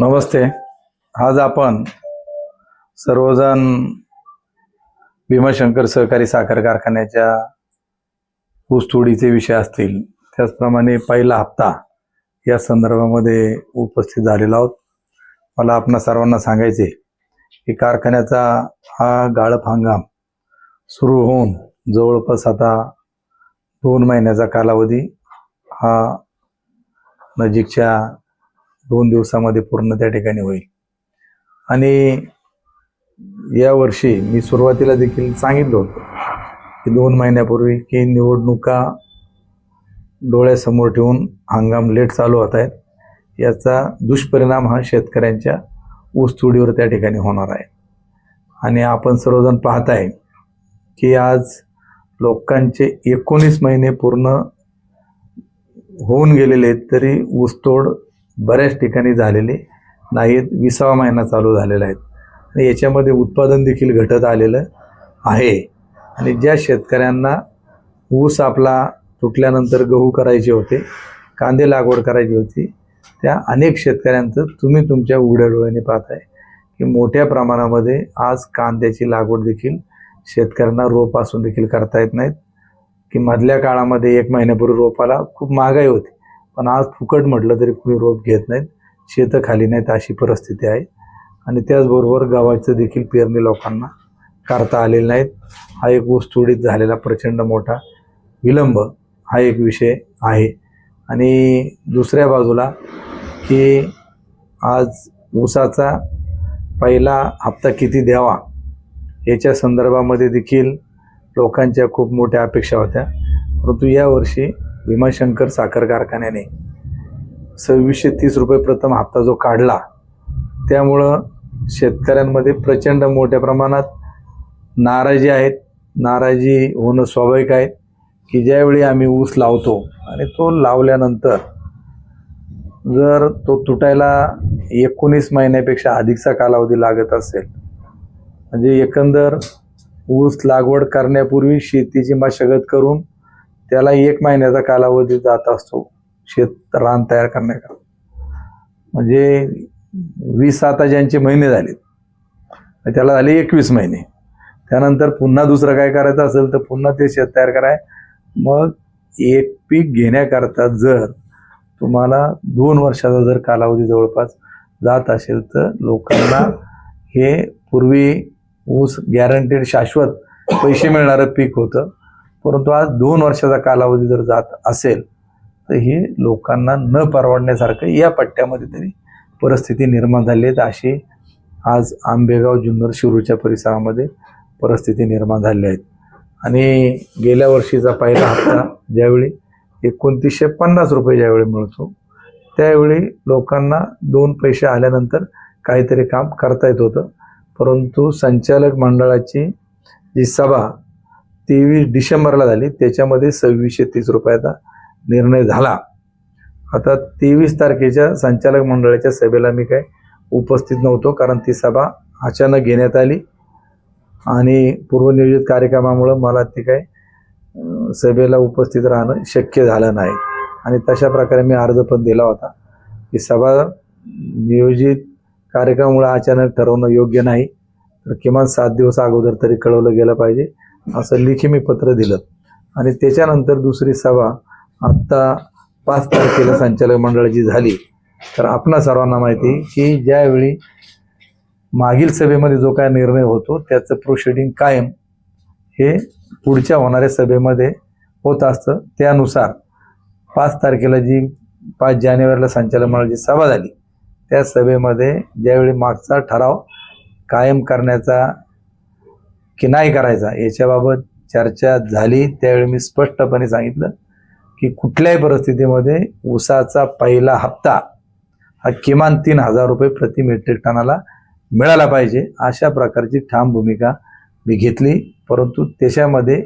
नमस्ते. आज आपण सर्वजण भीमाशंकर सहकारी साखर कारखान्याच्या ऊसतोडीचे विषय असतील. त्याचप्रमाणे पहिला हप्ता या संदर्भामध्ये उपस्थित झालेलो आहोत. मला आपणा सर्वांना सांगायचे की कारखान्याचा हा गाळप हंगाम सुरू होऊन जवळपास आता दोन महिन्याचा कालावधी हा नजीकच्या दोन दिवसामध्ये पूर्ण त्या ठिकाणी होईल. आणि यावर्षी मी सुरुवातीला देखील सांगितलं होतं की दोन महिन्यापूर्वी की निवडणुका डोळ्यासमोर ठेवून हंगाम लेट चालू होत आहेत. याचा दुष्परिणाम हा शेतकऱ्यांच्या ऊसतोडीवर त्या ठिकाणी होणार आहे. आणि आपण सर्वजण पाहत आहे की आज लोकांचे एकोणीस महिने पूर्ण होऊन गेलेले आहेत तरी ऊसतोड बऱ्याच ठिकाणी झालेले नाहीत. विसावा महिना चालू झालेला आहेत आणि याच्यामध्ये उत्पादन देखील घटत आलेलं आहे. आणि ज्या शेतकऱ्यांना ऊस आपला तुटल्यानंतर गहू करायचे होते कांदे लागवड करायची होती त्या अनेक शेतकऱ्यांचं तुम्ही तुमच्या उघड्या डोळ्याने पाहताय की मोठ्या प्रमाणामध्ये आज कांद्याची लागवड देखील शेतकऱ्यांना रोप असून देखील करता येत नाहीत. की मधल्या काळामध्ये एक महिन्यापूर्वी रोपाला खूप महागाई होती. पण आज फुकट म्हटलं तरी कुणी रोप घेत नाहीत शेतं खाली नाहीत अशी परिस्थिती आहे. आणि त्याचबरोबर गव्हाचं देखील पेरणी लोकांना करता आलेलं नाहीत. हा एक ऊसतोडीत झालेला प्रचंड मोठा विलंब हा एक विषय आहे. आणि दुसऱ्या बाजूला की आज ऊसाचा पहिला हप्ता किती द्यावा याच्या संदर्भामध्ये देखील लोकांच्या खूप मोठ्या अपेक्षा होत्या. परंतु यावर्षी भीमाशंकर साखर कारखान्याने सव्वीसशे तीस रुपये प्रथम हप्ता जो काढला त्यामुळं शेतकऱ्यांमध्ये प्रचंड मोठ्या प्रमाणात नाराजी आहेत. नाराजी होणं स्वाभाविक आहे की ज्यावेळी आम्ही ऊस लावतो आणि तो लावल्यानंतर जर तो तुटायला एकोणीस महिन्यापेक्षा अधिकचा कालावधी लागत असेल म्हणजे एकंदर ऊस लागवड करण्यापूर्वी शेतीची मशागत करून त्याला एक महिन्याचा कालावधी जात असतो शेत रान तयार करण्याकरता म्हणजे वीस आता ज्यांचे महिने झालेत त्याला झाले एकवीस महिने. त्यानंतर पुन्हा दुसरं काय करायचं असेल तर पुन्हा ते शेत तयार कराय. मग एक पीक घेण्याकरता जर तुम्हाला दोन वर्षाचा जर कालावधी जवळपास जात असेल तर लोकांना हे पूर्वी ऊस गॅरंटेड शाश्वत पैसे मिळणारं पीक होतं. परंतु आज दोन वर्षाचा कालावधी जर जात असेल तर हे लोकांना न परवडण्यासारखं या पट्ट्यामध्ये तरी परिस्थिती निर्माण झाली आहे. अशी आज आंबेगाव जुन्नर शिरूरच्या परिसरामध्ये परिस्थिती निर्माण झाली आहेत आणि गेल्या वर्षीचा पहिला हप्ता ज्यावेळी एकोणतीसशे पन्नास रुपये ज्यावेळी मिळतो त्यावेळी लोकांना दोन पैसे आल्यानंतर काहीतरी काम करता येत होतं. परंतु संचालक मंडळाची जी सभा तेवीस डिसेंबरला झाली. त्याच्यामध्ये सव्वीसशे तीस रुपयाचा निर्णय झाला. आता तेवीस तारखेच्या संचालक मंडळाच्या सभेला मी काय उपस्थित नव्हतो कारण ती सभा अचानक घेण्यात आली. आणि पूर्वनियोजित कार्यक्रमामुळं मला ती काय सभेला उपस्थित राहणं शक्य झालं नाही. आणि तशा प्रकारे मी अर्ज पण दिला होता. की सभा नियोजित कार्यक्रमामुळे अचानक ठरवणं योग्य नाही. तर किमान सात दिवस अगोदर तरी कळवलं गेलं पाहिजे. असं लेखी मी पत्र दिलं. आणि त्याच्यानंतर दुसरी सभा आत्ता पाच तारखेला संचालक मंडळाची झाली. तर आपणा सर्वांना माहिती आहे की ज्यावेळी मागील सभेमध्ये जो काय निर्णय होतो त्याचं प्रोसिडिंग कायम हे पुढच्या होणाऱ्या सभेमध्ये होत असतं. त्यानुसार पाच तारखेला जी पाच जानेवारीला संचालक मंडळाची सभा झाली त्या सभेमध्ये ज्यावेळी मागचा ठराव कायम करण्याचा की नाही करायचा. याच्याबाबत चर्चा झाली. त्यावेळी मी स्पष्टपणे सांगितलं की कुठल्याही परिस्थितीमध्ये ऊसाचा पहिला हप्ता हा किमान तीन हजार रुपये प्रति मेट्रिक टनाला मिळाला पाहिजे. अशा प्रकारची ठाम भूमिका मी घेतली. परंतु त्याच्यामध्ये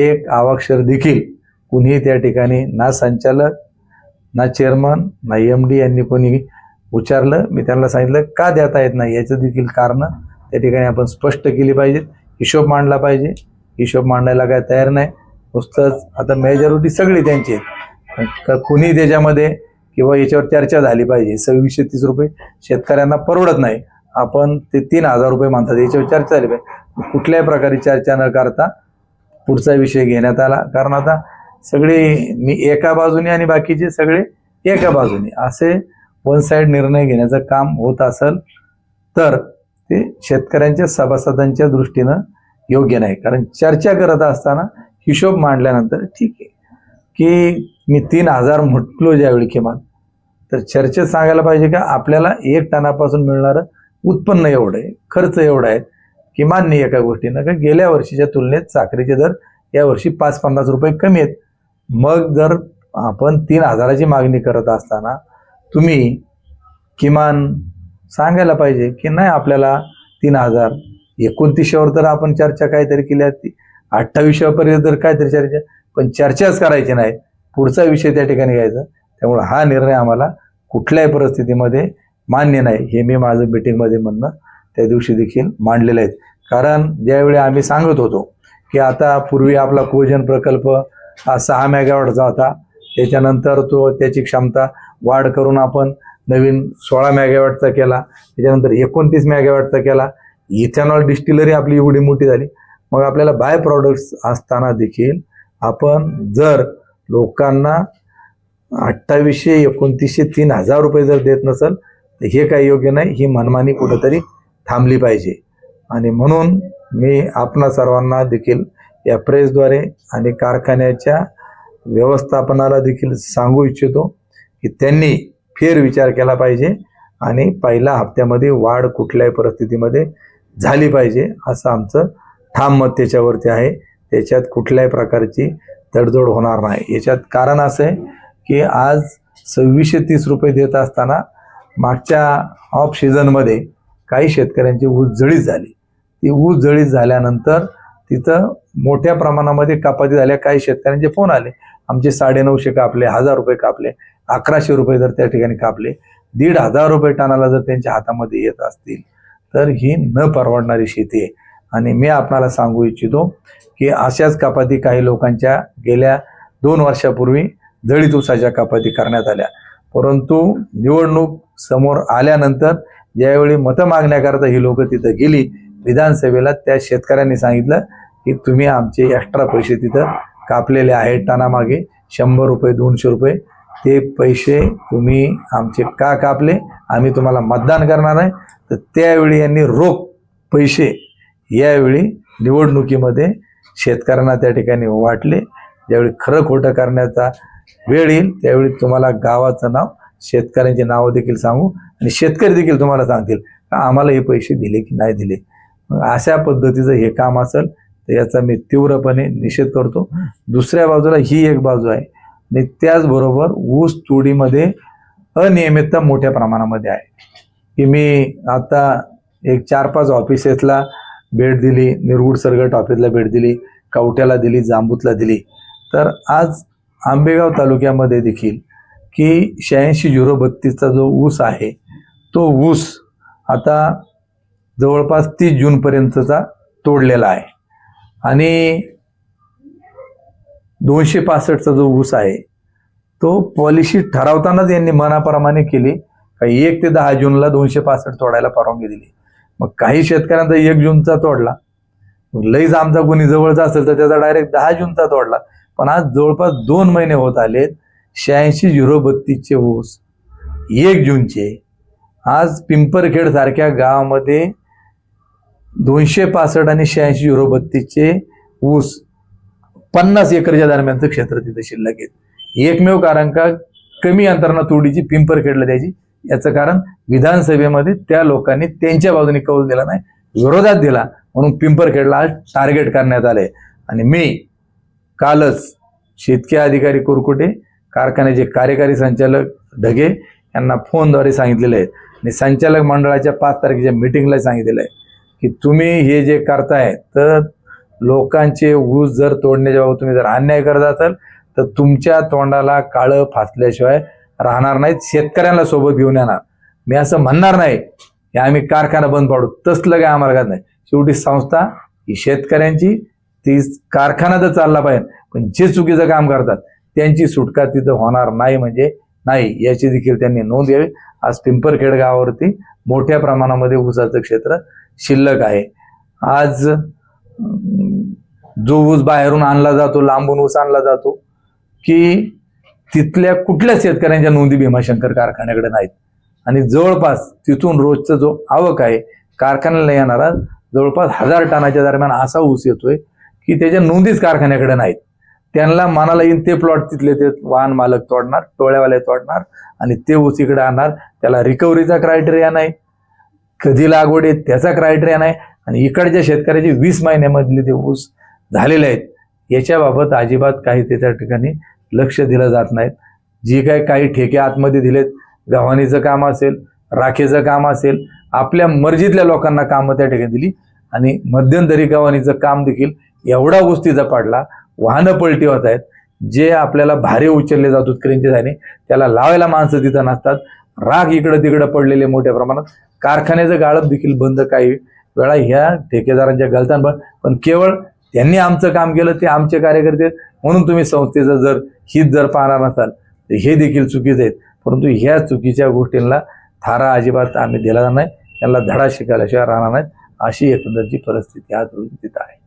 एक अवाक्षर देखील कुणीही त्या ठिकाणी ना संचालक ना चेअरमन ना एम डी यांनी कोणी उच्चारलं मी त्यांना सांगितलं का देता येत नाही? याचं देखील कारणं त्या ठिकाणी आपण स्पष्ट केली पाहिजेत. हिशोब मांडला पाहिजे. हिशोब मांडायला काय तयार नाही. नुसतंच आता मेजॉरिटी सगळी त्यांची आहे. कुणी त्याच्यामध्ये किंवा याच्यावर चर्चा झाली पाहिजे. सव्वीसशे तीस रुपये शेतकऱ्यांना परवडत नाही. आपण ते तीन हजार रुपये मानतात याच्यावर चर्चा झाली पाहिजे. कुठल्याही प्रकारे चर्चा न करता पुढचा विषय घेण्यात आला. कारण आता सगळे मी एका बाजूने आणि बाकीचे सगळे एका बाजूने. असे वन साईड निर्णय घेण्याचं काम होत असेल तर ते शेतकऱ्यांच्या सभासदांच्या दृष्टीनं योग्य नाही. कारण चर्चा करत असताना हिशोब मांडल्यानंतर ठीक आहे. की मी तीन हजार म्हटलो ज्यावेळी किमान तर चर्चेत सांगायला पाहिजे का आपल्याला एक टनापासून मिळणारं उत्पन्न एवढं आहे खर्च एवढा आहे किमान नाही एका गोष्टीनं. का गेल्या वर्षीच्या तुलनेत साखरेचे दर यावर्षी पाच पन्नास रुपये कमी आहेत. मग जर आपण तीन हजाराची मागणी करत असताना तुम्ही किमान सांगायला पाहिजे की नाही आपल्याला तीन हजार. एकोणतीसशेवर तर आपण चर्चा काहीतरी केली असती अठ्ठावीसशेपर्यंत तर काहीतरी चर्चा पण चर्चाच करायची नाही. पुढचा विषय त्या ठिकाणी घ्यायचा. त्यामुळे हा निर्णय आम्हाला कुठल्याही परिस्थितीमध्ये मान्य नाही. हे मी माझं मिटिंगमध्ये म्हणणं त्या दिवशी देखील मांडलेलं आहे. कारण ज्यावेळी आम्ही सांगत होतो की आता पूर्वी आपला कोजन प्रकल्प हा सहा मेगावॉटचा होता. त्याच्यानंतर तो त्याची क्षमता वाढ करून आपण नवीन सोळा मॅगावॅटचा केला त्याच्यानंतर एकोणतीस मॅगावॅटचा केला. इथेनॉल डिस्टिलरी आपली एवढी मोठी झाली. मग आपल्याला बाय प्रॉडक्ट्स असताना देखील आपण जर लोकांना अठ्ठावीसशे एकोणतीसशे तीन हजार रुपये जर देत नसेल तर हे काही योग्य नाही. ही मनमानी कुठंतरी थांबली पाहिजे. आणि म्हणून मी आपणा सर्वांना देखील या प्रेसद्वारे आणि कारखान्याच्या व्यवस्थापनाला देखील सांगू इच्छितो की त्यांनी फेरविचार केला पाहिजे आणि पहिल्या हप्त्यामध्ये वाढ कुठल्याही परिस्थितीमध्ये झाली पाहिजे असं आमचं ठाम मत त्याच्यावरती आहे. त्याच्यात कुठल्याही प्रकारची तडजोड होणार नाही. याच्यात कारण असं आहे की आज सव्वीसशे तीस रुपये देत असताना मागच्या ऑफ सीझनमध्ये काही शेतकऱ्यांची ऊस जळीत झाली. ती ऊस जळीत झाल्यानंतर तिथं मोठ्या प्रमाणामध्ये कापाती झाल्या. काही शेतकऱ्यांचे फोन आले. आमचे साडेनऊशे कापले हजार रुपये कापले. अकराशे रुपये जर त्या ठिकाणी कापले दीड हजार रुपये टनाला जर त्यांच्या हातामध्ये येत असतील तर ही न परवडणारी शेती आहे. आणि मी आपणाला सांगू इच्छितो की अशाच कपाती काही लोकांच्या गेल्या दोन वर्षापूर्वी जळीत ऊसाच्या कपाती करण्यात आल्या. परंतु निवडणूक समोर आल्यानंतर ज्यावेळी मतं मागण्याकरता ही लोक तिथं गेली विधानसभेला त्या शेतकऱ्यांनी सांगितलं की तुम्ही आमचे एक्स्ट्रा पैसे तिथं कापलेले आहेत टनामागे शंभर रुपये दोनशे रुपये. ते पैसे तुम्ही आमचे का कापले? आम्ही तुम्हाला मतदान करणार आहे. तर त्यावेळी यांनी रोख पैसे यावेळी निवडणुकीमध्ये शेतकऱ्यांना त्या ठिकाणी वाटले. ज्यावेळी खरं खोटं करण्याचा वेळ येईल त्यावेळी तुम्हाला गावाचं नाव शेतकऱ्यांची नावं देखील सांगू आणि शेतकरी देखील तुम्हाला सांगतील का आम्हाला हे पैसे दिले की नाही दिले. अशा पद्धतीचं हे काम असेल तर याचा मी तीव्रपणे निषेध करतो. दुसऱ्या बाजूला ही एक बाजू आहे. आणि त्याचबरोबर ऊस तोडीमध्ये अनियमितता मोठ्या प्रमाणामध्ये आहे. की मी आता एक चार पाच ऑफिसेसला भेट दिली निरगुड सरगट ऑफिसला भेट दिली कवट्याला दिली जांबूतला दिली. तर आज आंबेगाव तालुक्यामध्ये देखील की शहाऐंशी झिरो बत्तीसचा जो ऊस आहे तो ऊस आता जवळपास तीस जूनपर्यंतचा तोडलेला आहे. आणि दोनशे पासष्टचा जो ऊस आहे तो पॉलिसी ठरवतानाच यांनी मनाप्रमाणे केली. काही एक ते दहा जूनला दोनशे पासष्ट तोडायला परवानगी दिली. मग काही शेतकऱ्यांचा एक जूनचा तोडला. लईच आमचा कोणी जवळचा असेल तर त्याचा डायरेक्ट दहा जूनचा तोडला. पण आज जवळपास दोन महिने होत आलेत. शहाऐंशी झिरो बत्तीसचे ऊस. एक जूनचे. आज पिंपरखेड सारख्या गावामध्ये दोनशे पासष्ट आणि शहाऐंशी झिरो बत्तीसचे ऊस पन्नास एकरच्या दरम्यानचं क्षेत्र तिथे शिल्लक आहेत एकमेव कारण का? कमी अंतरानं तोडीची पिंपरखेडला द्यायची याचं कारण विधानसभेमध्ये त्या लोकांनी त्यांच्या बाजूने कौल दिला नाही विरोधात दिला. म्हणून पिंपरखेडला आज टार्गेट करण्यात आले आणि मी कालच शेतकी अधिकारी कुरकुटे कारखान्याचे कार्यकारी संचालक ढगे यांना फोनद्वारे सांगितलेले आहे. आणि संचालक मंडळाच्या पाच तारखेच्या मिटिंगला सांगितलेलं आहे की तुम्ही हे जे करताय तर लोकांचे ऊस जर तोडण्याच्या बाबत तुम्ही जर अन्याय करत असाल तर तुमच्या तोंडाला काळं फासल्याशिवाय राहणार नाहीत शेतकऱ्यांना सोबत घेऊन येणार. मी असं म्हणणार नाही की आम्ही कारखाना बंद पाडू. तसलं काय आम्हाला काय नाही. शेवटी संस्था ही शेतकऱ्यांची ती कारखाना तर चालला पाहिजे पण जे चुकीचं काम करतात त्यांची सुटका तिथं होणार नाही म्हणजे नाही. याची देखील त्यांनी नोंद घ्यावी. आज पिंपरखेड गावावरती मोठ्या प्रमाणामध्ये ऊसाचं क्षेत्र शिल्लक आहे. आज जो ऊस बाहेरून आणला जातो लांबून ऊस आणला जातो की तिथल्या कुठल्या शेतकऱ्यांच्या नोंदी भीमाशंकर कारखान्याकडे नाहीत. आणि जवळपास तिथून रोजचा जो आवक आहे कारखान्याला येणारा जवळपास हजार टनाच्या दरम्यान असा ऊस येतोय की त्याच्या नोंदीच कारखान्याकडे नाहीत. त्यांना मनाला येईन ते प्लॉट तिथले ते वाहन मालक तोडणार टोळ्यावाले तोडणार आणि ते ऊस इकडे आणणार. त्याला रिकव्हरीचा क्रायटेरिया नाही. कधी लागवड आहे त्याचा क्रायटेरिया नाही. आणि इकडच्या शेतकऱ्याचे वीस महिन्यामधले ते ऊस झालेले आहेत. याच्याबाबत अजिबात काही ते त्या ठिकाणी लक्ष दिलं जात नाहीत जी काय काही ठेके आतमध्ये दिलेत गव्हाणीचं काम असेल राखेचं काम असेल आपल्या मर्जीतल्या लोकांना कामं त्या ठिकाणी दिली आणि मध्यंतरी गव्हाणीचं काम देखील एवढा गोष्टीचा पाडला वाहनं पलटी होत आहेत जे आपल्याला भारे उचलले जातात क्रेनच्या जाणे त्याला लावायला माणसं तिथं नसतात. राग इकडं तिकडं पडलेले मोठ्या प्रमाणात. कारखान्याचं गाळप देखील बंद काही वेळा ह्या ठेकेदारांच्या गलतांवर पण केवळ त्यांनी आमचं काम केलं ते आमचे कार्यकर्ते. आहेत. म्हणून तुम्ही संस्थेचं जर हित जर पाहणार नसाल तर हे देखील चुकीचं आहेत परंतु ह्या चुकीच्या गोष्टींना थारा अजिबात आम्ही दिला नाही. त्यांना धडा शिकायल्याशिवाय राहणार नाहीत. अशी एकंदरची परिस्थिती आज रोजी तिथं आहे.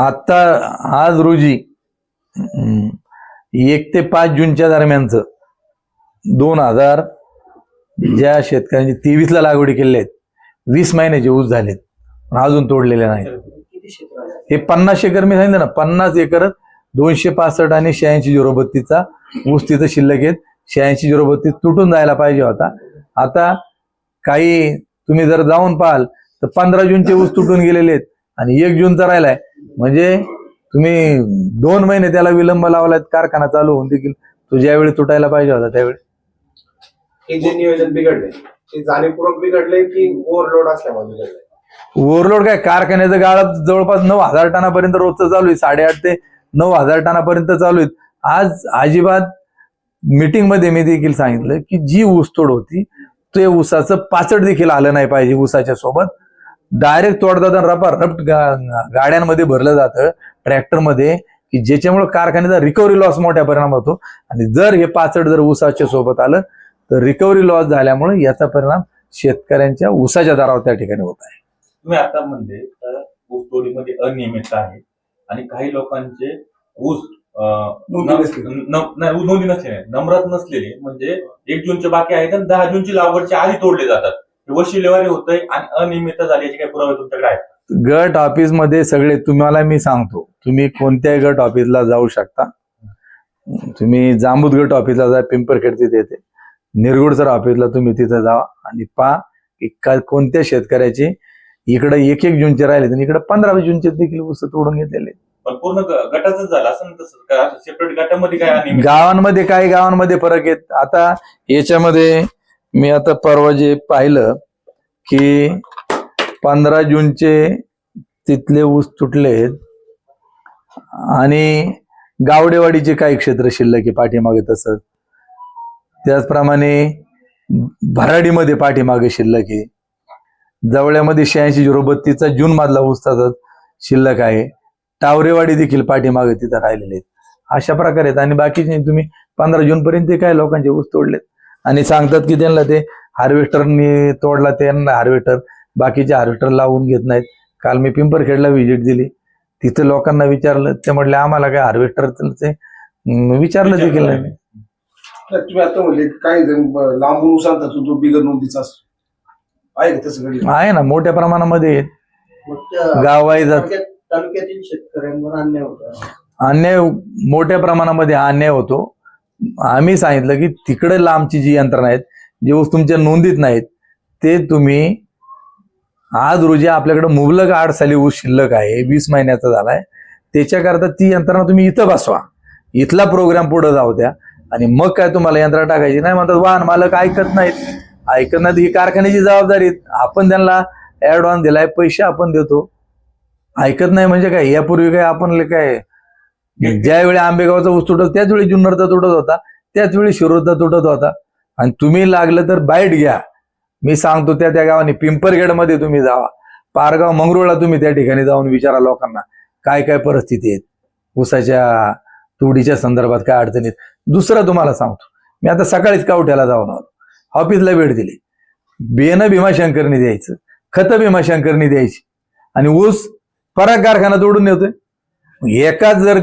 आता आज रोजी एक ते पाच जूनच्या दरम्यानचं दोन हजार ज्या शेतकऱ्यांनी तेवीसला लागवडी केलेली आहेत वीस महिन्याचे ऊस झालेत पण अजून तोडलेले नाहीत. हे पन्नास एकर मी सांगितलं ना पन्नास एकर दोनशे पासष्ट आणि शहाऐंशी झिरो बत्तीसचा ऊस तिथं शिल्लक आहेत. शहाऐंशी झिरो बत्तीस तुटून जायला पाहिजे होता. आता काही तुम्ही जर जाऊन पाहाल तर पंधरा जूनचे ऊस तुटून गेलेले आहेत आणि एक जूनचा राहिलाय. म्हणजे तुम्ही दोन महिने त्याला विलंब लावलाय कारखाना चालू होऊन देखील तो ज्यावेळी तुटायला पाहिजे होता त्यावेळी. हे जे नियोजन बिघडले ते जाणीवपूर्वक बिघडले की ओव्हरलोड असल्यामुळे बिघडले? ओव्हरलोड काय? कारखान्याचं गाळप जवळपास नऊ हजार टनापर्यंत रोजचं चालू आहे साडेआठ ते नऊ हजार टनापर्यंत चालू आहेत. आज अजिबात मीटिंगमध्ये मी देखील सांगितलं की जी ऊसतोड होती ते ऊसाचं पाचट देखील आलं नाही पाहिजे ऊसाच्या सोबत. डायरेक्ट तोडतात रपा रप गाड्यांमध्ये भरलं जातं ट्रॅक्टरमध्ये की ज्याच्यामुळे कारखान्याचा रिकव्हरी लॉस मोठ्या परिणाम होतो. आणि जर हे पाचट जर ऊसाच्या सोबत आलं तर रिकव्हरी लॉस झाल्यामुळे याचा परिणाम शेतकऱ्यांच्या ऊसाच्या दरावर त्या ठिकाणी होत आहे. तुम्ही आता म्हणले तर ऊस तोडीमध्ये अनियमितता आहे आणि काही लोकांचे ऊस नोंदी न- नसलेले. नम्रात नसलेले म्हणजे एक जूनचे बाकी आहेत आणि दहा जूनची लागवडच्या आधी तोडले जातात. हे वशिलेवारी होतंय आणि अनियमितता झाली याचे काही पुरावे तुमच्याकडे आहेत गट ऑफिसमध्ये सगळे तुम्हाला मी सांगतो तुम्ही कोणत्याही गट ऑफिसला जाऊ शकता. तुम्ही जांबूत गट ऑफिसला जा पिंपरखेड तिथे येते. निरगुडसर ऑफिसला तुम्ही तिथं जावा आणि पहा की का कोणत्या शेतकऱ्याचे इकडे एक एक जूनचे राहिले आणि इकडे पंधरा जूनचे देखील ऊस तोडून घेतलेले. पूर्ण झालं असं काय सेपरेट गटामध्ये काय अनियमित गावांमध्ये काही गावांमध्ये फरक आहेत आता याच्यामध्ये मी आता परवा जे पाहिलं की पंधरा जूनचे तिथले ऊस तुटलेत आणि गावडेवाडीचे काही क्षेत्र शिल्लक आहे पाठीमागे तसं. त्याचप्रमाणे भराडीमध्ये पाठीमागे शिल्लक आहे. जवळ्यामध्ये शहाऐंशी झिरो बत्तीसचा जून मधला तसाच शिल्लक आहे. टावरेवाडी देखील पाठीमागे तिथं राहिलेले आहेत. अशा प्रकारे आहेत. आणि बाकीचे तुम्ही पंधरा जून पर्यंत काय लोकांचे ऊस तोडलेत. आणि सांगतात की त्यांना ते हार्वेस्टरनी तोडला त्यांना हार्वेस्टर बाकीचे हार्वेस्टर लावून घेत नाहीत. काल मी पिंपरखेडला व्हिजिट दिली. तिथे लोकांना विचारलं ते म्हटले आम्हाला काय हार्वेस्टरचे विचारलं देखील नाही. तुम्ही आता म्हणले काही जण ब- लांबून ऊस आणतात तो बिगर नोंदीचा असतो. आहे का तसं घडलं? आहे ना मोठ्या प्रमाणामध्ये आहेत. मग त्या गाववाईज तालुक्यात- तालुक्यातील शेतकऱ्यांवर अन्याय होता. अन्याय मोठ्या प्रमाणामध्ये हा अन्याय होतो. आम्ही सांगितलं की तिकडे लांबची जी यंत्रणा आहेत जे ऊस तुमच्या नोंदीत नाहीत ते तुम्ही आज रोजी आपल्याकडे मुबलक आठ साली ऊस शिल्लक आहे वीस महिन्याचा झालाय. त्याच्याकरता ती यंत्रणा तुम्ही इथं बसवा. इथला प्रोग्राम पुढे जाऊ द्या. आणि मग काय तुम्हाला यंत्रणा टाकायची? नाही म्हणतात वाहन मालक ऐकत नाहीत. ऐकत नाहीत ही कारखान्याची जबाबदारी आपण त्यांना ऍडव्हान्स दिलाय पैसे आपण देतो. ऐकत नाही म्हणजे काय? यापूर्वी काय आपण काय ज्यावेळी आंबेगावचा ऊस तुटत त्याच वेळी जुन्नरचा तुटत होता. त्याच वेळी शिरोरचा तुटत होता. आणि तुम्ही लागलं तर बाईट घ्या. मी सांगतो त्या त्या गावाने पिंपरगडमध्ये तुम्ही जावा. पारगाव मंगरुळला तुम्ही त्या ठिकाणी जाऊन विचारा लोकांना काय काय परिस्थिती आहेत. ऊसाच्या तुडीच्या संदर्भात काय अडचणी आहेत दुसरं तुम्हाला सांगतो. मी आता सकाळीच कावठ्याला जाऊन आलो. ऑफिसला भेट दिली. बियाणं भीमाशंकरनी द्यायचं खतं भीमाशंकरनी द्यायची. आणि ऊस पराग कारखाना तोडून येतोय एकाच जर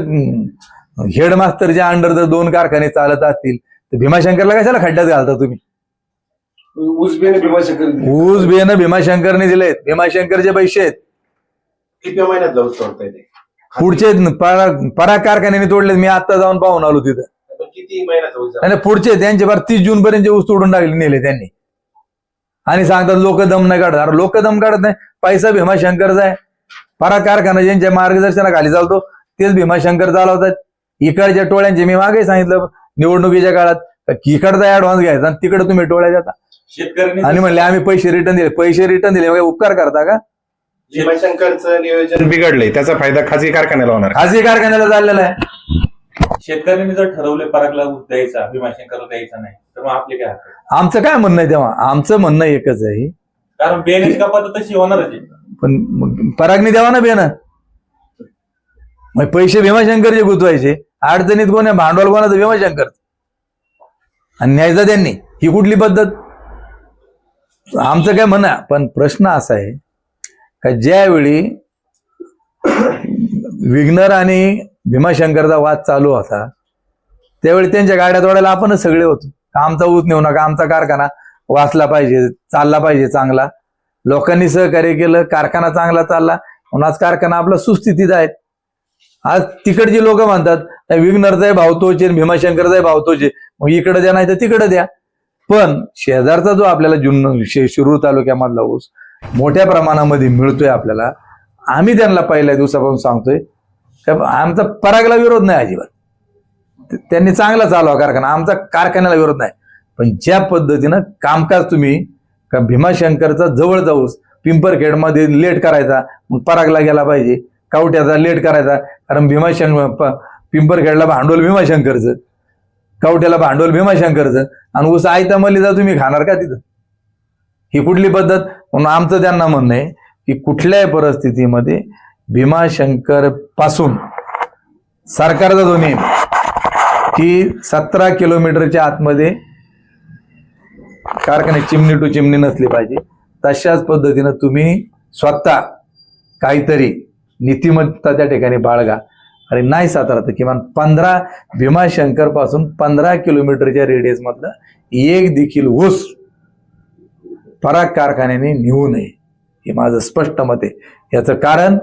हेडमास्टरच्या अंडर जर दोन कारखाने चालत असतील तर भीमाशंकरला कशाला खड्ड्यात घालता तुम्ही? उजबेने भीमाशंकर दिले. ऊस बियाणं भीमाशंकरने दिलेत. भीमाशंकरचे पैसे आहेत किती महिन्यात ऊस तोडताय ते पुढचे पराग पराग कारखान्याने तोडलेत. मी आता जाऊन पाहून आलो तिथं. पण किती महिन्याचा ऊस झाला? आणि पुढचे त्यांचे बार तीस जून पर्यंत ऊस तोडून टाकले नेले त्यांनी. आणि सांगतात लोक दम नाही काढत. अरे लोक दम काढत नाही. पैसा भीमाशंकरचा आहे. पराग कारखाना ज्यांच्या मार्गदर्शनाखाली चालतो तेच भीमाशंकर चालवतात. इकडच्या टोळ्यांचे मी मागे सांगितलं निवडणुकीच्या काळात इकडचा ऍडव्हान्स घ्यायचा आणि तिकडे तुम्ही टोळ्या जाता आणि म्हणले आम्ही पैसे रिटर्न दिले. पैसे रिटर्न दिले. उपकार करता का? भीमाशंकरचं नियोजन बिघडलंय. त्याचा फायदा खाजगी कारखान्याला होणार. खाजगी कारखान्याला चाललेला आहे. शेतकऱ्यांनी जर ठरवले परागला ऊस द्यायचा भीमाशंकरला द्यायचा नाही. तर मग आपले काय हरकत? आमचं काय म्हणणं आहे तेव्हा? आमचं म्हणणं एकच आहे. कारण बियाण्याची कपात तशी होणारच आहे. पण मग परागनी द्यावा ना बेन? मग पैसे भीमाशंकरचे गुंतवायचे. अडचणीत कोण आहे? भांडवल कोणाचं भीमाशंकर. आणि न्यायचा त्यांनी. ही कुठली पद्धत? आमचं काय म्हणा पण प्रश्न असा आहे का ज्यावेळी विघ्नर आणि भीमाशंकरचा वाद चालू होता त्यावेळी त्यांच्या गाड्या तोडायला आपणच सगळे होतो. आमचा ऊस नेऊ नका आमचा कारखाना वाचला पाहिजे चालला पाहिजे चांगला. लोकांनी सहकार्य केलं कारखाना चांगला चालला. म्हणून आज कारखाना आपला सुस्थितीत आहे. आज तिकडची लोक म्हणतात विघ्नरचाही भाव आणि भीमाशंकरचाही भावतोचे मग इकडं द्या नाही तर तिकडं द्या. पण शेजारचा जो आपल्याला जुन्न शे- शिरूर तालुक्यामधला ऊस मोठ्या प्रमाणामध्ये मिळतोय आपल्याला. आम्ही त्यांना पहिल्या दिवसापासून सांगतोय का आमचा परागला विरोध नाही अजिबात. त्यांनी चांगला चालवा कारखाना आमचा कारखान्याला विरोध नाही. पण ज्या पद्धतीनं कामकाज तुम्ही का भीमाशंकरचा जवळ जाऊस पिंपरखेडमध्ये लेट करायचा मग परागला गेला पाहिजे कावट्याचा लेट करायचा कारण भीमाशंकर प- पिंपरखेडला भांडवल भीमाशंकरचं कावट्याला भांडवल भीमाशंकरचं आणि उस आयता मलिदा तुम्ही खाणार का तिथं? ही कुठली पद्धत? म्हणून आमचं त्यांना म्हणणं आहे की कुठल्याही परिस्थितीमध्ये भीमाशंकरपासून सरकारचा जो की सतरा किलोमीटरच्या आतमध्ये कारखाने चिमणी टू चिमणी नसली पाहिजे. तशाच पद्धतीनं तुम्ही स्वतः काहीतरी नीतिमत्ता त्या ठिकाणी बाळगा. आणि नाही सातारा तर किमान पंधरा भीमाशंकरपासून पंधरा किलोमीटरच्या रेडियस मधलं एक देखील ऊस पराग कारखान्याने नेऊ नये. हे माझं स्पष्ट मत आहे. याचं कारण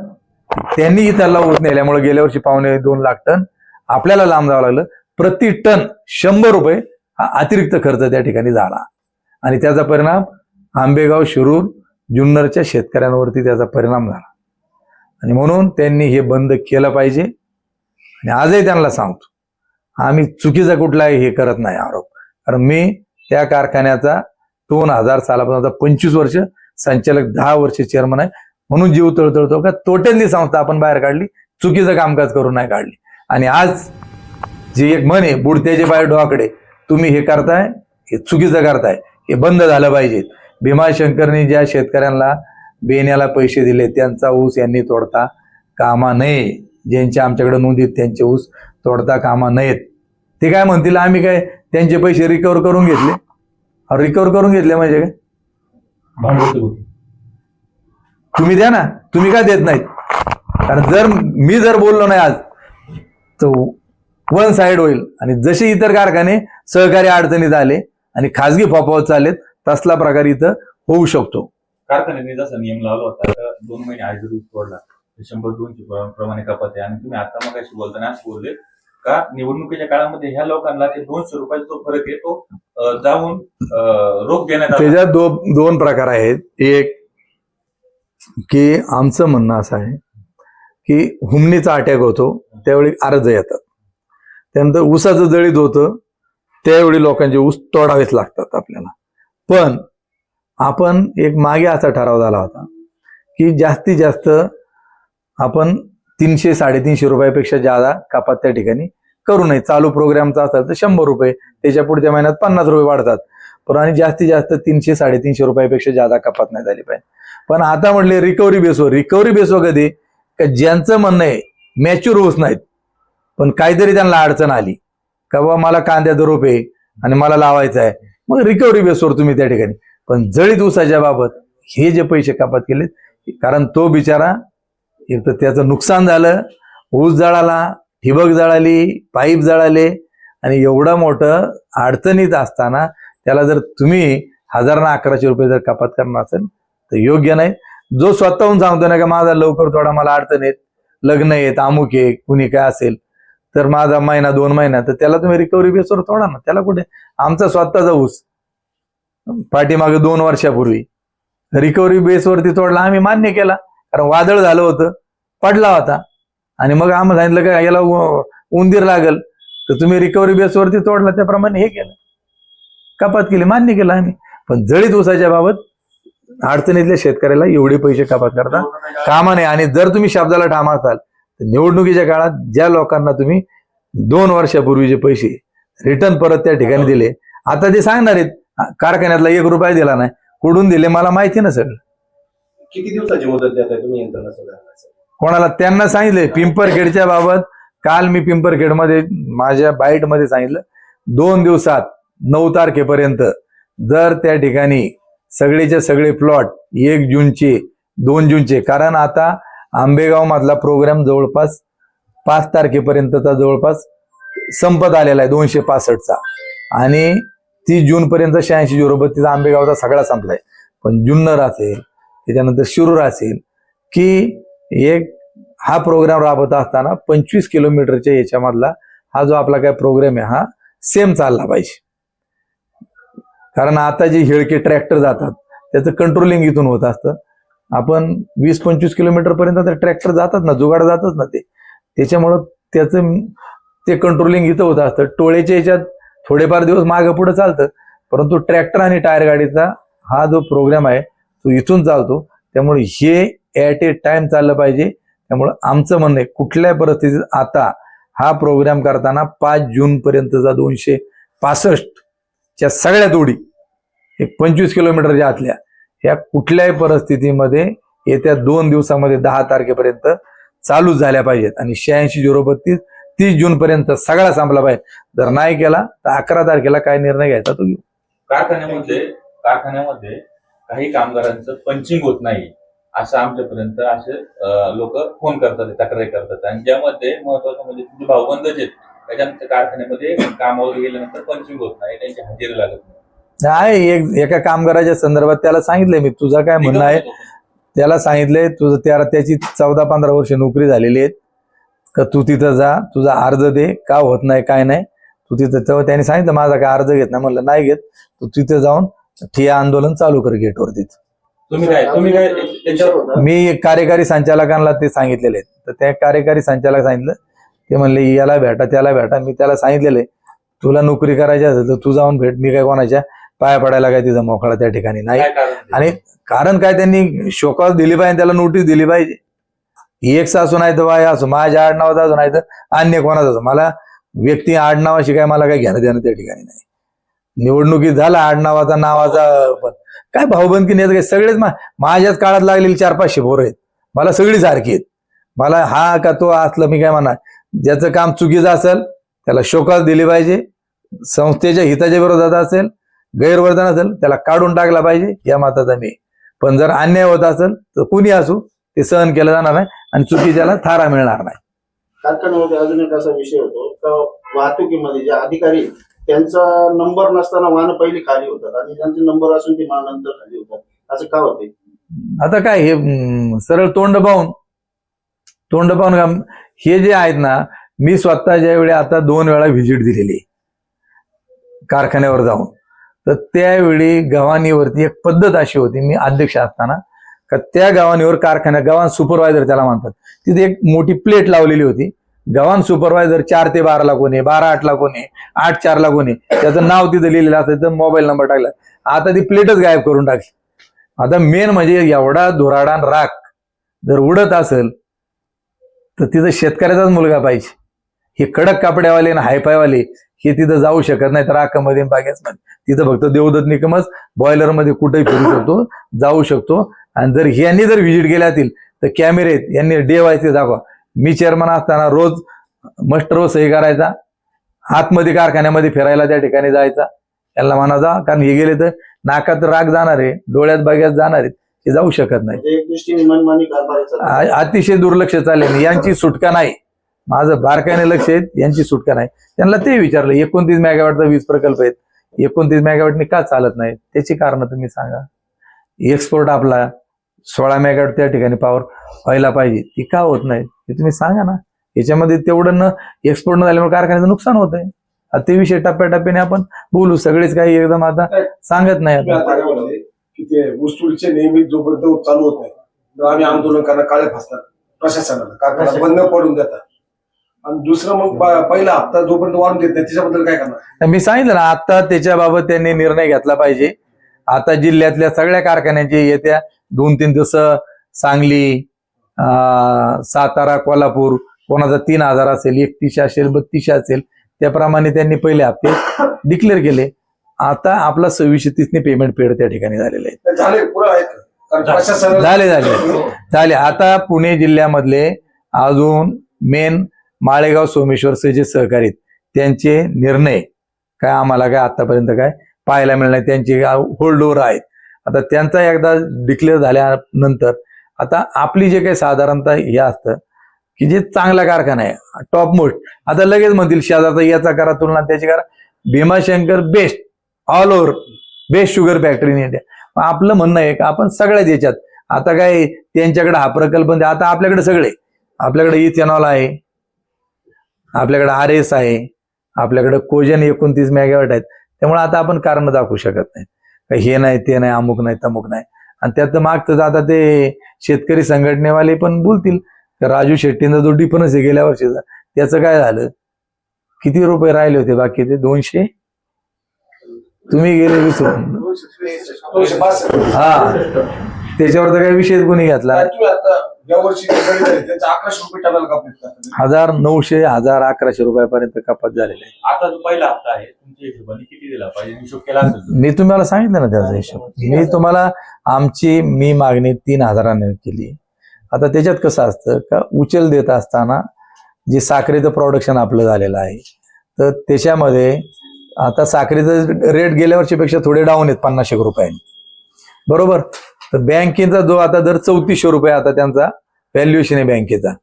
त्यांनीही त्याला ऊस नेल्यामुळे गेल्या वर्षी पावणे दोन लाख टन आपल्याला लांब जावं लागलं. प्रति टन शंभर रुपये हा अतिरिक्त खर्च त्या ठिकाणी झाला. आणि त्याचा परिणाम आंबेगाव शिरूर जुन्नरच्या शेतकऱ्यांवरती त्याचा परिणाम झाला. आणि म्हणून त्यांनी हे बंद केलं पाहिजे. आणि आजही त्यांना सांगतो आम्ही चुकीचा कुठलाही हे करत नाही आरोप. कारण मी त्या कारखान्याचा दोन हजार सालापासून आता पंचवीस वर्ष संचालक दहा वर्ष चेअरमन आहे. म्हणून जीव तळतळतो का? तोट्यांनी संस्था आपण बाहेर काढली चुकीचं कामकाज करून नाही काढली. आणि आज जे एक म्हण आहे बुडत्याचे बाहेर डोहाकडे तुम्ही हे करताय हे चुकीचं करताय हे बंद झालं पाहिजे. भीमाशंकरने ज्या शेतकऱ्यांना बेण्याला पैसे दिले त्यांचा ऊस यांनी तोडता कामा नये. ज्यांच्या आमच्याकडे नोंदीत त्यांचे ऊस तोडता कामा नयेत. ते काय म्हणतील? आम्ही काय त्यांचे पैसे रिकवर करून घेतले? रिकवर करून घेतले म्हणजे काय तुम्ही द्या ना तुम्ही काय देत नाहीत? कारण जर मी जर बोललो नाही आज तर वन साईड होईल. आणि जसे इतर कारखाने सहकारी अडचणीत आले आणि खाजगी फोपावत चालेत तसला प्रकार इथं होऊ शकतो. कारखान्याने जसा नियम लावला होता दोन महिने आज जर ऊस तोडला तर शंभर दोनशे प्रमाणे कपात आहे. आणि तुम्ही आता मग बोलताना बोलले का निवडणुकीच्या काळामध्ये ह्या लोकांना ते दोनशे रुपयाचा जो फरक आहे तो जाऊन रोख देण्यात आला. त्याच्यात दो दोन प्रकार आहेत. एक की आमचं म्हणणं असं आहे की हुमणीचा अटॅक होतो त्यावेळी अर्ज येतात. त्यानंतर ऊसाचं जळीत होतं त्यावेळी लोकांचे ऊस तोडावेच लागतात आपल्याला. पण आपण एक मागे असा ठराव झाला होता की जास्तीत जास्त आपण तीनशे साडेतीनशे रुपयापेक्षा जादा कपात त्या ठिकाणी करू नये. चालू प्रोग्रामचा असेल तर शंभर रुपये त्याच्या पुढच्या महिन्यात पन्नास रुपये वाढतात. पण आणि जास्तीत जास्त तीनशे साडेतीनशे रुपयापेक्षा जादा कपात नाही झाली पाहिजे. पण आता म्हटले रिकव्हरी बेसवर रिकव्हरी बेसवर कधी? का ज्यांचं म्हणणं आहे मॅच्युअर होत नाहीत. पण काहीतरी त्यांना अडचण आली. का बाबा मला कांद्याचं रोप आहे आणि मला लावायचं आहे. मग रिकव्हरी बेसवर तुम्ही त्या ठिकाणी. पण जळीत ऊसाच्या बाबत हे जे पैसे कपात केलेत कारण तो बिचारा एक तर त्याचं नुकसान झालं. ऊस जळाला ठिबक जळाली पाईप जळाले आणि एवढं मोठं अडचणीत असताना त्याला जर तुम्ही हजार ना अकराशे रुपये जर कपात करणार असेल तर योग्य नाही. जो स्वतःहून सांगतो ना का माझा लवकर थोडा मला अडचण येत लग्न येत अमुक आहे कुणी काय असेल तर माझा महिना दोन महिना तर त्याला तुम्ही रिकव्हरी बेसवर तोडा ना. त्याला कुठे? आमचा स्वतःचा ऊस. पाठीमागे दोन वर्षापूर्वी. रिकव्हरी बेसवरती तोडला आम्ही मान्य केला. कारण वादळ झालं होतं पडला होता. आणि मग आम्हाला सांगितलं का याला उंदीर लागल. तर तुम्ही रिकव्हरी बेसवरती तोडला त्याप्रमाणे हे केलं. कपात केली मान्य केलं आम्ही. पण जळीत ऊसाच्या बाबत अडचणीतल्या शेतकऱ्याला एवढे पैसे कपात करता कामा नाही आणि जर तुम्ही शब्दाला ठामा असाल तर निवडणुकीच्या काळात ज्या लोकांना तुम्ही दोन वर्षापूर्वीचे पैसे रिटर्न परत त्या ठिकाणी दिले आता ते सांगणार आहेत कारखान्यातला एक रुपया दिला नाही कुठून दिले मला माहिती ना सगळं. किती दिवसाची मुदत देताय तुम्ही यंत्रणा सगळ्यांना कोणाला त्यांना सांगितले पिंपरखेडच्या बाबत. काल मी पिंपरखेडमध्ये माझ्या बाईटमध्ये सांगितलं दोन दिवसात नऊ तारखेपर्यंत जर त्या ठिकाणी सगळेचे सगळे प्लॉट एक जूनचे दोन जूनचे कारण आता आंबेगाव मधला प्रोग्राम जवळपास पाच तारखेपर्यंतचा जवळपास संपत आलेला आहे दोनशे पासष्टचा. आणि तीस जून पर्यंत शहाऐंशी झिरो बत्तीस आंबेगावचा सगळा संपलाय. पण जुन्नर असेल त्याच्यानंतर शिरूर असेल की एक हा प्रोग्राम राबवत असताना पंचवीस किलोमीटरच्या याच्यामधला हा जो आपला काय प्रोग्राम आहे हा सेम चालला पाहिजे. कारण आता जे हेळके ट्रॅक्टर जातात त्याचं कंट्रोलिंग इथून होत असतं. आपण वीस पंचवीस किलोमीटर पर्यंत तर ट्रॅक्टर जातात ना जुगाड जातात ना ते. त्याच्यामुळं त्याचं ते कंट्रोलिंग इथं होत असतं. टोळेच्या याच्यात थोडेफार दिवस मागं पुढं चालतं परंतु ट्रॅक्टर आणि टायर गाडीचा हा जो प्रोग्राम आहे तो इथून चालतो. त्यामुळे हे ॲट ए टाइम चाललं पाहिजे. त्यामुळं आमचं म्हणणं आहे कुठल्याही परिस्थितीत आता हा प्रोग्राम करताना पाच जूनपर्यंतचा दोनशे पासष्टच्या सगळ्या तोडी एक पंचवीस किलोमीटरच्या आतल्या ह्या कुठल्याही परिस्थितीमध्ये येत्या दोन दिवसामध्ये दहा तारखेपर्यंत चालू झाल्या पाहिजेत. आणि शहाऐंशी झिरो बत्तीस तीस जून पर्यंत सगळा संपला पाहिजे. जर नाही केला तर अकरा तारखेला काय निर्णय घ्यायचा तो घेऊ. कारखान्यामध्ये कारखान्यामध्ये काही कामगारांचं पंचिंग होत नाही असं आमच्यापर्यंत असे लोक फोन करतात तक्रारी करतात. आणि ज्यामध्ये महत्वाचं म्हणजे तुमचे भाऊबंदच आहेत त्याच्यानंतर कारखान्यामध्ये कामावर गेल्यानंतर पंचिंग होत नाही त्यांची हजेरी लागत नाही. आहे एक एका कामगाराच्या संदर्भात त्याला सांगितलंय मी. तुझा काय म्हणणं आहे? त्याला सांगितलंय तुझं त्याला त्याची चौदा पंधरा वर्ष नोकरी झालेली आहेत. का तू तिथं जा तुझा अर्ज दे का होत नाही काय नाही. तू तिथं तेव्हा त्याने सांगितलं माझा काय अर्ज घेत नाही. म्हणलं नाही घेत. तू तिथे जाऊन ठिया आंदोलन चालू कर गेटवर तिथं तुम्ही काय तुम्ही काय विचार त्याच्यावर होता. मी एक कार्यकारी संचालकांना ते सांगितलेले तर त्या कार्यकारी संचालक सांगितलं ते म्हणले याला भेटा त्याला भेटा. मी त्याला सांगितलेलं तुला नोकरी करायची असेल तर तू जाऊन भेट मी काय कोणाच्या पाया पडायला काय तिथं मोकळा त्या ठिकाणी? नाही? आणि कारण काय त्यांनी शोकास दिली पाहिजे त्याला नोटीस दिली पाहिजे. एक सासू नाही तर बाय असो माझ्या आडनावाचा असो नाही तर अन्य कोणाचा असो. मला व्यक्ती आडनावाशी काय मला काय घेणं देणं त्या ठिकाणी नाही. निवडणुकीत झाला आडनावाचा नावाचा पण काय भाऊबंदकी नाही काय सगळेच माझ्याच काळात लागलेले चार पाचशे बोर आहेत. मला सगळी सारखी आहेत. मला हा का तो असलं मी काय म्हणा ज्याचं काम चुकीचं असेल त्याला शोकास दिली पाहिजे. संस्थेच्या हिताच्या विरोधात असेल गैरवर्तन असेल त्याला काढून टाकला पाहिजे या मताचा मी. पण जर अन्याय होत असेल तर कुणी असू ते सहन केलं जाणार नाही आणि चुकीच्याला थारा मिळणार नाही. कारखान्यामध्ये अजून एक असा विषय होतो वाहतुकीमध्ये जे अधिकारी त्यांचा नंबर नसताना वाहन पहिले खाली होतात आणि ज्यांचे नंबर असून ते वाहन नंतर खाली होतात. असं का होते आता काय हे सरळ तोंड पाहून तोंड पाहून हे जे आहेत ना मी स्वतः ज्यावेळी आता दोन वेळा व्हिजिट दिलेली कारखान्यावर जाऊन तर त्यावेळी गव्हाणीवरती एक पद्धत अशी होती मी अध्यक्ष असताना का त्या गव्हाणीवर कारखान्या गव्हाण सुपरवायझर त्याला म्हणतात. तिथे एक मोठी प्लेट लावलेली होती गव्हाण सुपरवायझर चार ते बाराला कोणी बारा आठला कोणी आठ चारला कोणी त्याचं नाव तिथं लिहिलेलं असायचं मोबाईल नंबर टाकला. आता ती प्लेटच गायब करून टाकली. आता मेन म्हणजे एवढा धुराडान राख जर उडत असेल तर तिथं शेतकऱ्याचाच मुलगा पाहिजे. हे कडक कापड्यावाले आणि हायफायवाले हे तिथं जाऊ शकत नाही तर बागेच मध्ये तिथं फक्त देवदत्त निकमच बॉयलरमध्ये कुठेही फिरू शकतो जाऊ शकतो. आणि जर ह्यांनी जर व्हिजिट केल्या असतील तर कॅमेरे आहेत. यांनी डे व्हायचे दाखवा. मी चेअरमन असताना रोज मस्टर सही करायचा आतमध्ये कारखान्यामध्ये फिरायला त्या ठिकाणी जायचा. यांना म्हणायचा कारण हे गेले तर नाकात राग जाणार आहे डोळ्यात बाग्यात जाणार आहेत ते जाऊ शकत नाही. म्हणजे अतिशय दुर्लक्ष चालले. यांची सुटका नाही. माझं बारकाईने लक्ष आहे यांची सुटका नाही. त्यांना ते विचारलं एकोणतीस मेगावॅटचा वीज प्रकल्प आहेत. एकोणतीस मेगावॅटने का चालत नाही त्याची कारण तुम्ही सांगा. एक्सपोर्ट आपला सोळा मेगावॅट त्या ठिकाणी पॉवर व्हायला पाहिजे. ती का होत नाही? ते तुम्ही सांगा ना. याच्यामध्ये तेवढं न एक्सपोर्ट न झाल्यामुळे कारखान्याचं नुकसान होत आहे ते विषय टप्प्याटप्प्याने आपण बोलू. सगळेच काही एकदम आता सांगत नाही ऊसतोडीचे नेहमी जोपर्यंत चालू होत नाही आम्ही आंदोलन करणार काळे फासतात. प्रशासनाला. कारखाना बंद पडून देतात. आणि दुसरं मग पहिला हप्ता जोपर्यंत वाढून देत नाही त्याच्याबद्दल काय करणार? मी सांगितलं ना आता त्याच्याबाबत त्यांनी निर्णय घेतला पाहिजे. आता जिल्ह्यातल्या सगळ्या कारखान्यांचे येत्या दोन तीन दिवस सांगली सातारा कोल्हापूर कोणाचा तीन हजार असेल एकतीसशे असेल बत्तीसशे असेल त्याप्रमाणे त्यांनी पहिले हप्ते डिक्लेअर केले. आता आपला सव्वीसशे तीसने पेमेंट पेड त्या ठिकाणी झालेलं आहे झाले झाले झाले. आता पुणे जिल्ह्यामधले अजून मेन माळेगाव सोमेश्वरचे जे सहकारी त्यांचे निर्णय काय आम्हाला काय आतापर्यंत काय पाहायला मिळणार. त्यांचे होल्ड ओव्हर आहेत. आता त्यांचा एकदा डिक्लेअर झाल्यानंतर आता आपली जे काही साधारणतः हे असतं की जे चांगला कारखाना आहे टॉप मोस्ट आता लगेच म्हणतील शेजारचा याचा करा तुलना त्याची करा. Bhimashankar best all over best sugar factory in India मग आपलं म्हणणं आहे का आपण सगळ्याच याच्यात आता काय त्यांच्याकडे हा प्रकल्प आता आपल्याकडे सगळे. आपल्याकडे इथेनॉल आहे आपल्याकडे आर एस आहे आपल्याकडे कोजन एकोणतीस मेगावॅट आहेत. त्यामुळे आता आपण कारण दाखवू शकत नाही. हे नाही ते नाही अमुक नाही तमुक नाही. आणि त्यात मागचं आता ते शेतकरी संघटनेवाले पण बोलतील का राजू शेट्टींचा जो डिफरन्स आहे गेल्या वर्षीचा त्याचं काय झालं? किती रुपये राहिले होते बाकी ते? दोनशे? तुम्ही गेले विसरून. हा. त्याच्यावर तर काही विषयच कोणी घेतला वर्षी त्यांचं अकराशे रुपये टनाला हजार नऊशे हजार अकराशे रुपयापर्यंत कपात झालेले. आहे आता जो पहिला हप्ता आहे तुमच्या हिशोबाने किती दिला पाहिजे? हिशोब केला असेल. मी तुम्हाला सांगितलं ना त्याचा हिशोब. मी तुम्हाला आमची मी मागणी तीन हजाराने केली. आता त्याच्यात कसं असतं का उचल देत असताना जे साखरेचं प्रोडक्शन आपलं झालेलं आहे तर त्याच्यामध्ये आता साखरेचं रेट गेल्या वर्षीपेक्षा थोडे डाऊन आहेत पन्नास एक रुपयांनी. बरोबर? तर बँकेचा जो आता दर चौतीसशे रुपये आता त्यांचा व्हॅल्युएशन आहे बँकेचा.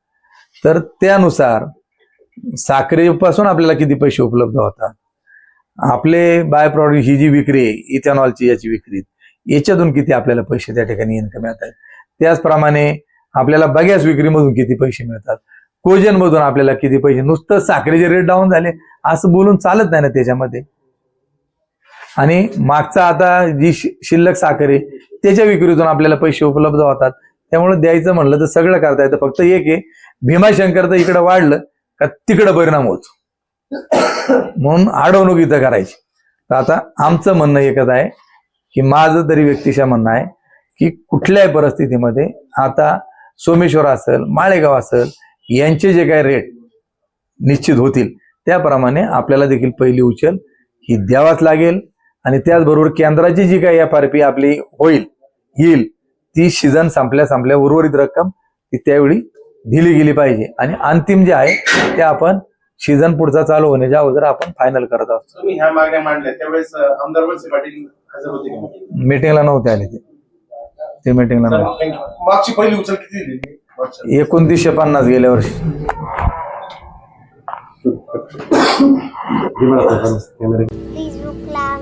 तर त्यानुसार साखरेपासून आपल्याला किती पैसे उपलब्ध होतात? आपले बाय प्रॉडक्ट ही जी विक्री आहे इथेनॉलची याची विक्री याच्यातून किती आपल्याला पैसे त्या ठिकाणी इन्कम येत आहेत त्याचप्रमाणे आपल्याला बगॅस विक्रीमधून किती पैसे मिळतात? कोजन मधून आपल्याला किती पैसे? नुसतं साखरेचे रेट डाऊन झाले. असं बोलून चालत नाही ना त्याच्यामध्ये. आणि मागचा आता जी शि- शिल्लक साखर आहे त्याच्या विक्रीतून आपल्याला पैसे उपलब्ध होतात. त्यामुळे द्यायचं म्हणलं तर सगळं करता येतं. फक्त एक आहे भीमाशंकर तर इकडं वाढलं का तिकडं परिणाम होतो. म्हणून अडवणूक इथं करायची. तर आता आमचं म्हणणं एकच आहे की माझं तरी व्यक्तिशा म्हणणं आहे की कुठल्याही परिस्थितीमध्ये आता सोमेश्वर असेल माळेगाव असेल यांचे जे काही रेट निश्चित होतील त्याप्रमाणे आपल्याला देखील पहिली उचल ही द्यावाच लागेल. आणि त्याचबरोबर केंद्राची जी काही एफ आर पी आपली होईल येईल ती सीझन संपल्या संपल्या उर्वरित रक्कम ती त्यावेळी दिली गेली पाहिजे. आणि अंतिम जे आहे ते आपण सीझन पुढचा चालू होण्याच्या अगोदर आपण फायनल करत आहोत. तुम्ही ह्या मागण्या मांडल्या त्यावेळेस अं, आमदार वळसे पाटील हजर होते का? Meeting? मीटिंगला नव्हते आले ते. ते मीटिंगला नव्हते. मागची पहिली उचल किती दिली? एकोणतीसशे पन्नास गेल्या वर्षी. फेसबुकला